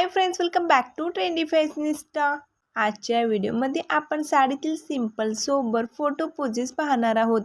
Hi friends welcome back to trendy fashionista आजच्या व्हिडिओमध्ये आपण साडीतील सिंपल सोबर फोटो पोजेस पाहणार आहोत.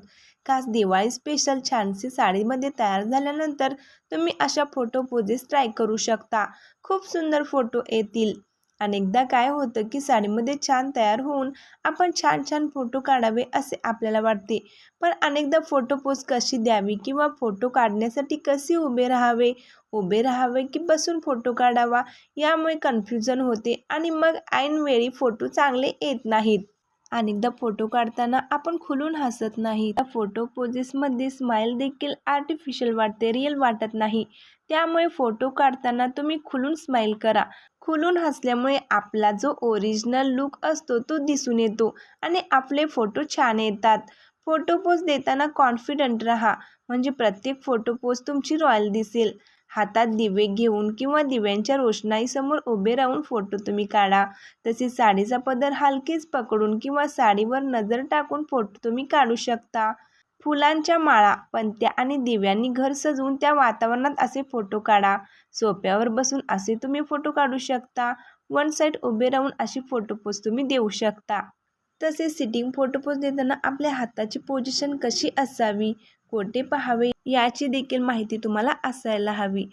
खास दिवाळी स्पेशल छानशी साडीमध्ये तयार झाल्यानंतर तुम्ही अशा फोटो पोजेस ट्राय करू शकता. खूप सुंदर फोटो येतील. अनेकदा काय होतं की साडीमध्ये छान तयार होऊन आपण छान छान फोटो काढावे असे आपल्याला वाटते. पण अनेकदा फोटो पोज कशी द्यावी किंवा फोटो काढण्यासाठी कसे उभे राहावे? उभे राहावे की बसून फोटो काढावा? यामुळे कन्फ्युजन होते आणि मग ऐनवेळी फोटो चांगले येत नाहीत. अनेकदा फोटो काढताना आपण खुलून हसत नाही. त्या फोटो पोजेसमध्ये स्माईल देखील आर्टिफिशियल वाटते रिअल वाटत नाही. त्यामुळे फोटो काढताना तुम्ही खुलून स्माईल करा. खुलून हसल्यामुळे आपला जो ओरिजिनल लुक असतो तो दिसून येतो आणि आपले फोटो छान येतात. फोटो पोज देताना कॉन्फिडंट राहा. म्हणजे प्रत्येक फोटो पोज तुमची रॉयल दिसेल. हातात दिवे घेऊन किंवा दिव्यांच्या रोषणाईसमोर उभे राहून फोटो तुम्ही काढा. तसेच साडीचा पदर हलकेच पकडून किंवा साडीवर नजर टाकून फोटो तुम्ही काढू शकता. फुलांच्या माळा पणत्या आणि दिव्यांनी घर सजवून त्या वातावरणात असे फोटो काढा. सोप्यावर बसून असे तुम्ही फोटो काढू शकता. वन साईड उभे राहून अशी फोटो पोस्ट तुम्ही देऊ शकता. तसेच सिटिंग फोटो पोज देताना आपल्या हाताची पोझिशन कशी असावी कोठे पहावे याची देखील माहिती तुम्हाला असायला हवी.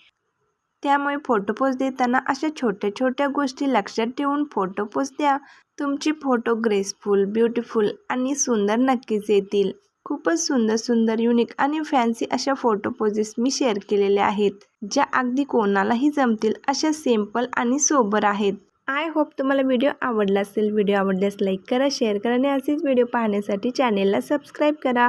त्यामुळे फोटो पोज देताना अशा छोट्या छोट्या गोष्टी लक्षात ठेवून फोटो पोज द्या. तुमची फोटो ग्रेसफुल ब्युटिफुल आणि सुंदर नक्कीच येतील. खूपच सुंदर सुंदर युनिक आणि फॅन्सी अशा फोटो पोजेस मी शेअर केलेल्या आहेत ज्या अगदी कोणालाही जमतील अशा सिंपल आणि सोबर आहेत. आय होप तुम्हाला व्हिडिओ आवडला असेल. व्हिडिओ आवडल्यास लाईक करा शेअर करा आणि असेच व्हिडिओ पाहण्यासाठी चॅनेलला सबस्क्राईब करा.